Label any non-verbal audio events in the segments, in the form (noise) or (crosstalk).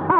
ha (laughs) ha!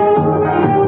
அந்தார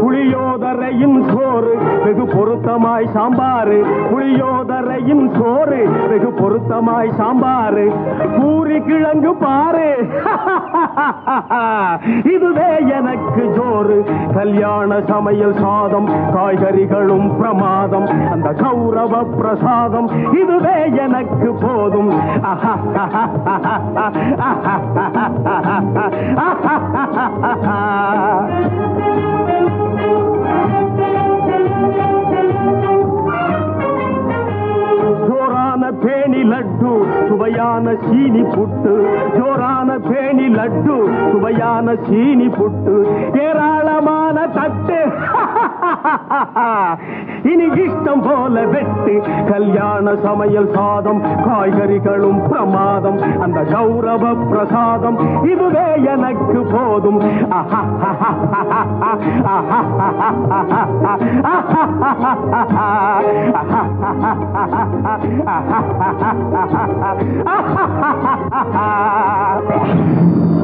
புளியோதரையின் சோறு வெகு பொருத்தமாய் சாம்பாறு. சாம்பாரு புளியோதரையின் சோறு வெகு பொருத்தமாய் சாம்பாரு. கூறி கிழங்கு பாரு. (laughs) இதுவே எனக்கு ஜோறு. கல்யாண சமையல் சாதம் காய்கறிகளும் பிரமாதம். அந்த கௌரவ பிரசாதம் இதுவே எனக்கு போதும். ஆஹா (laughs) லட்டு சுவையான சீனி புட்டு. ஜோரான பேணி லட்டு சுவையான சீனி புட்டு. ஏராளமான தட்டு. (laughs) (laughs) இனி இஷ்டம் போல வெட்டு கல்யாண சமையல் சாதம் காய்கறிகளும் பிரமாதம் அந்த கௌரவ பிரசாதம் இதுவே எனக்கு போதும். ஆஹா (laughs)